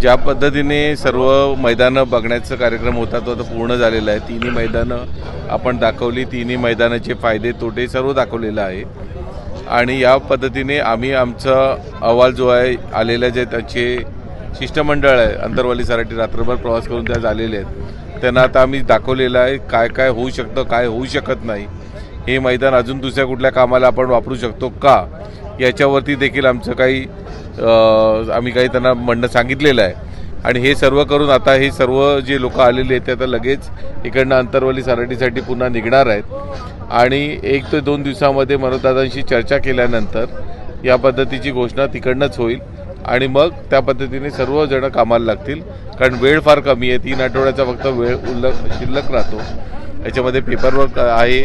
ज्या पद्धतीने सर्व मैदानं बघण्याचा कार्यक्रम होता तो आता पूर्ण झालेला आहे. तिन्ही मैदानं आपण दाखवली. तिन्ही मैदानाचे फायदे तोटे सर्व दाखवलेलं आहे. आणि या पद्धतीने आम्ही आमचा अहवाल जो आहे आलेला जे त्याचे शिष्टमंडळ आहे अंतरवाली सराठी रात्रभर प्रवास करून त्या झालेले आहेत. त्यांना आता आम्ही दाखवलेलं आहे काय काय होऊ शकतं काय होऊ शकत नाही. हे मैदान अजून दुसऱ्या कुठल्या कामाला आपण वापरू शकतो का? याच्यावरती देखील आमचं काही आम्ही काही त्यांना म्हणणं सांगितलेलं आहे. आणि हे सर्व करून आता हे सर्व जे लोक आलेले आहेत ते आता लगेच इकडनं अंतरवली सराटीसाठी पुन्हा निघणार आहेत. आणि एक ते दोन दिवसामध्ये मनोजदादांशी चर्चा केल्यानंतर या पद्धतीची घोषणा तिकडनंच होईल. आणि मग त्या पद्धतीने सर्वजण कामाला लागतील. कारण वेळ फार कमी आहे. तीन आठवड्याचा फक्त वेळ उल्लक शिल्लक राहतो. याच्यामध्ये पेपरवर्क आहे.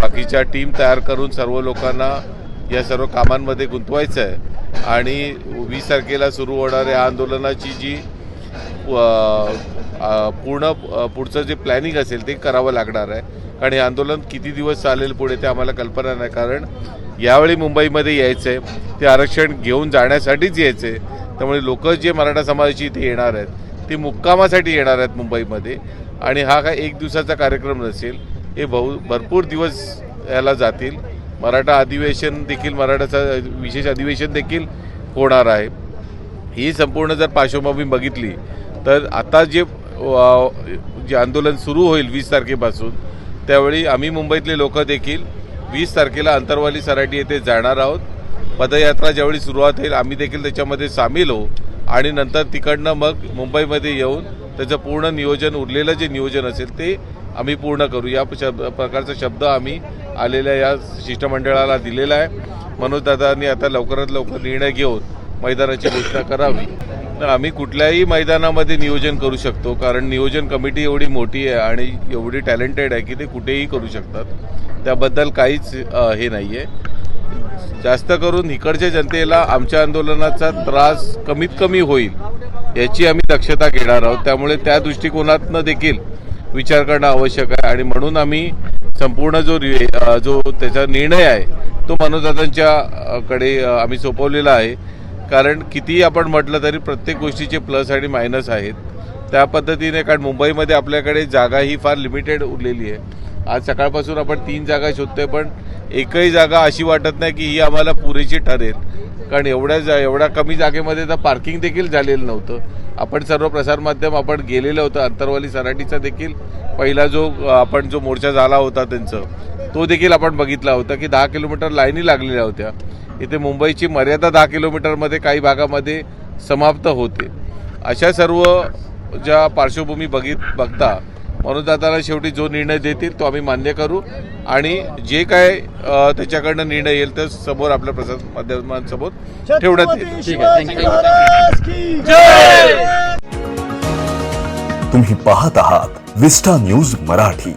बाकीच्या टीम तयार करून सर्व लोकांना या सर्व कामांमध्ये गुंतवायचं आहे. आणि वीस तारखेला सुरू होणाऱ्या आंदोलनाची जी पूर्ण पुढचं जे प्लॅनिंग असेल ते करावं लागणार आहे. कारण हे आंदोलन किती दिवस चालेल पुढे ते आम्हाला कल्पना नाही. कारण यावेळी मुंबईमध्ये यायचं आहे ते आरक्षण घेऊन जाण्यासाठीच यायचं आहे त्यामुळे लोक जे मराठा समाजाची इथे येणार आहेत ते मुक्कामासाठी येणार आहेत मुंबईमध्ये. आणि हा काय एक दिवसाचा कार्यक्रम नसेल हे बहु भरपूर दिवस याला जातील. मराठा अधिवेशन देखील मराठाचा विशेष अधिवेशन देखील होणार आहे. ही संपूर्ण जर पार्श्वभूमी बघितली तर आता जे जे आंदोलन सुरू होईल वीस तारखेपासून त्यावेळी आम्ही मुंबईतले लोक देखील वीस तारखेला अंतरवाली सराटी येथे जाणार आहोत. पदयात्रा ज्यावेळी सुरुवात होईल आम्ही देखील त्याच्यामध्ये सामील होऊ. आणि नंतर तिकडनं मग मुंबईमध्ये येऊन त्याचं पूर्ण नियोजन उरलेलं जे नियोजन असेल ते आम्ही पूर्ण करू. या शब्द प्रकारचा शब्द आम्ही आलेल्या या शिष्टमंडळाला दिलेला आहे. मनोजदादांनी आता लवकरात लवकर निर्णय घेऊन मैदानाची घोषणा करावी. तर आम्ही कुठल्याही मैदानामध्ये नियोजन करू शकतो कारण नियोजन कमिटी एवढी मोठी आहे आणि एवढी टॅलेंटेड आहे की ते कुठेही करू शकतात. त्याबद्दल काहीच हे नाही आहे जास्त करून इकडच्या जनतेला आमच्या आंदोलनाचा त्रास कमीत कमी होईल याची आम्ही दक्षता घेणार आहोत. त्यामुळे त्या दृष्टिकोनातनं देखील विचार करणं आवश्यक आहे. आणि म्हणून आम्ही संपूर्ण जो रि- जो त्याचा निर्णय आहे तो मनोजदादांच्या कडे आम्ही सोपवलेला आहे. कारण कितीही आपण म्हटलं तरी प्रत्येक गोष्टीचे प्लस आणि मायनस आहेत. त्या पद्धतीने कारण मुंबईमध्ये आपल्याकडे जागा ही फार लिमिटेड उरलेली आहे. आज सकाळपासून आपण तीन जागा शोधतोय पण एकही जागा अशी वाटत नाही की ही आम्हाला पुरेशी ठरेल. कारण एवढ्या जा एवढ्या कमी जागेमध्ये तर पार्किंग देखील झालेलं नव्हतं. आपण सर्व प्रसारमाध्यम आपण गेलेलं होतं अंतरवाली सराटीचा देखील. पहिला जो आपण जो मोर्चा झाला होता त्यांचं तो देखील आपण बघितला होता की दहा किलोमीटर लाईनी लागलेल्या होत्या. इथे मुंबईची मर्यादा दहा किलोमीटरमध्ये काही भागामध्ये समाप्त होते. अशा सर्व ज्या पार्श्वभूमी बघित बघता मनोजदादाला शेवटी जो निर्णय देतील तो आम्ही मान्य करू. आणि जे काय त्याच्याकडनं निर्णय येईल तर समोर आपल्या प्रसार माध्यमांसमोर ठेवण्यात येईल. ठीक आहे थँक्यू तुम्ही पाहत आहात विस्टा न्यूज मराठी.